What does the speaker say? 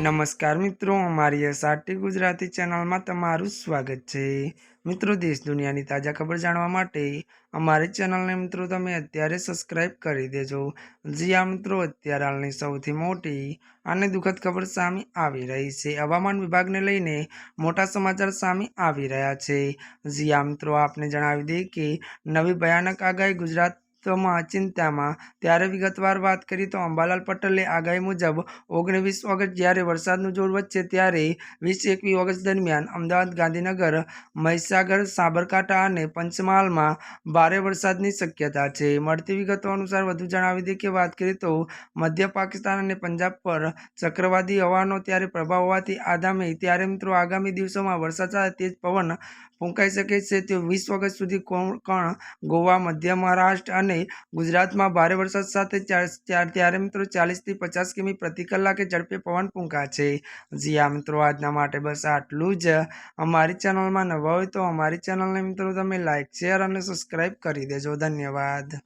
નમસ્કાર મિત્રો, અમારી એસઆરટી ગુજરાતી ચેનલમાં તમારું સ્વાગત છે. મિત્રો, દેશ દુનિયાની તાજા ખબર જાણવા માટે અમારી ચેનલને મિત્રો તમે અત્યારે સબસ્ક્રાઇબ કરી દેજો. જી આ મિત્રો, અત્યારે હાલની સૌથી મોટી અને દુઃખદ ખબર સામે આવી રહી છે. હવામાન વિભાગને લઈને મોટા સમાચાર સામે આવી રહ્યા છે. જી આ મિત્રો, આપને જણાવી દઈએ કે નવી ભયાનક આગાહી ગુજરાત માં ચિંતામાં ત્યારે વિગતવાર વાત કરીએ તો અંબાલાલ પટેલે આગાહી મુજબ ઓગણવીસ ઓગસ્ટ જ્યારે વરસાદનું જોર વધશે ત્યારે વીસ એકવીસ ઓગસ્ટ દરમિયાન અમદાવાદ, ગાંધીનગર, મહીસાગર, સાબરકાંઠા અને પંચમહાલમાં ભારે વરસાદની શક્યતા છે. મળતી વિગતો અનુસાર વધુ જણાવી દઈએ કે વાત કરીએ તો મધ્ય પાકિસ્તાન અને પંજાબ પર ચક્રવાદી હવાનો ત્યારે પ્રભાવ હોવાથી આગામી, ત્યારે મિત્રો આગામી દિવસોમાં વરસાદ સાથે તેજ પવન ફૂંકાઈ શકે છે. તે વીસ ઓગસ્ટ સુધી કોણ ગોવા, મધ્ય મહારાષ્ટ્ર અને ગુજરાતમાં ભારે વરસાદ સાથે ત્યારે મિત્રો ચાલીસથી પચાસ કિમી પ્રતિ કલાકે ઝડપે પવન ફૂંકાશે. જી આ મિત્રો, આજના માટે બસ આટલું જ. અમારી ચેનલમાં નવા હોય તો અમારી ચેનલને મિત્રો તમે લાઇક શેર અને સબસ્ક્રાઈબ કરી દેજો. ધન્યવાદ.